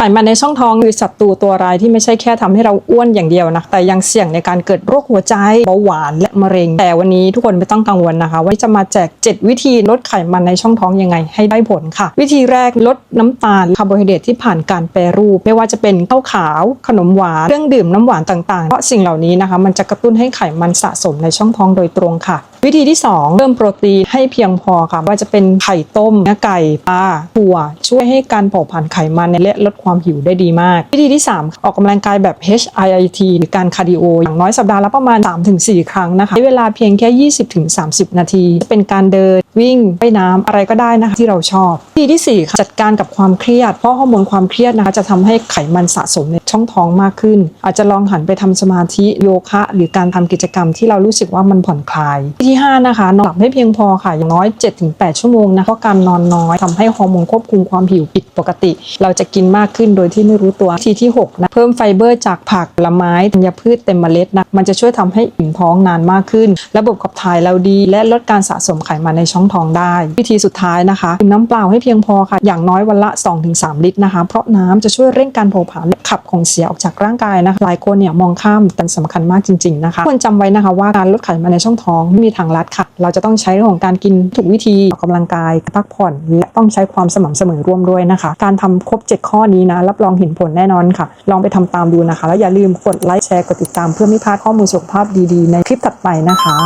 ไขมันในช่องท้องคือศัตรูตัวร้ายที่ไม่ใช่แค่ทำให้เราอ้วนอย่างเดียวนะ แต่ยังเสี่ยงในการเกิดโรคหัวใจเบาหวานและมะเร็ง แต่วันนี้ทุกคนไม่ต้องกังวลนะคะว่าจะมาแจก 7 วิธีลดไขมันในช่องท้องยังไงให้ได้ผลค่ะ วิธีแรกลดน้ำตาลคาร์โบไฮเดรตที่ผ่านการแปรรูป ไม่ว่าจะเป็นข้าวขาว ขนมหวานเครื่องดื่มน้ำหวานต่างๆ เพราะสิ่งเหล่านี้นะคะมันจะกระตุ้นให้ไขมันสะสมในช่องท้องโดยตรงค่ะ วิธีที่ 2 เพิ่มโปรตีนให้เพียงพอค่ะว่าจะเป็นไข่ต้มเนื้อไก่ปลาถั่ว ช่วยให้การเผาผลาญไขมันและลดความหิวได้ดีมาก วิธีที่ 3 ออกกำลังกายแบบ HIIT หรือการคาร์ดิโออย่างน้อยสัปดาห์ละประมาณ 3-4 ครั้งนะคะใช้เวลาเพียงแค่ 20-30 นาที เป็นการเดินวิ่งว่ายน้ำอะไรก็ได้นะคะที่เราชอบวิธีที่4ค่ะจัดการกับความเครียด เพราะฮอร์โมนความเครียดนะคะจะทำให้ไขมันสะสมในช่องท้องมากขึ้น อาจจะลองหันไปทำสมาธิโยคะ หรือการทำกิจกรรมที่เรารู้สึกว่ามันผ่อนคลายวิธี5 นะคะ นอนหลับให้เพียงพอค่ะ อย่างน้อย 7-8 ชั่วโมงนะเพราะการนอนน้อยทำให้ฮอร์โมนควบคุมความหิวผิดปกติ เราจะกินมากขึ้นโดยที่ไม่รู้ตัววิธีที่ 6 นะ เพิ่มไฟเบอร์จากผักผลไม้ธัญพืชเต็มเมล็ดนะ มันจะช่วยทำให้อิ่มท้องนานมากขึ้น ระบบขับถ่ายเราดี และลดการสะสมไขมันในช่องท้องได้ วิธีสุดท้ายนะคะดื่มน้ำเปล่าให้เพียงพอค่ะ อย่างน้อยวันละ 2-3 ลิตรนะคะ เพราะน้ำจะช่วยเร่งการเผาผลาญขับของเสียออกจากร่างกายนะคะหลายคนเนี่ยมองข้ามแต่สำคัญมากจริง ๆนะคะควรจำไว้นะคะว่าการลดไขมันในช่องท้องม่มีทางรัดค่ะ เราจะต้องใช้เรื่องของการกินถูกวิธีออกกำลังกายพักผ่อน และต้องใช้ความสม่ำเสมอร่วมด้วยนะคะ การทำครบ 7 ข้อนี้นะรับรองเห็นผลแน่นอนค่ะ ลองไปทำตามดูนะคะ แล้วอย่าลืมกดไลค์แชร์กดติดตามเพื่อไม่พลาดข้อมูลสุขภาพดีๆ ในคลิปถัดไปนะคะ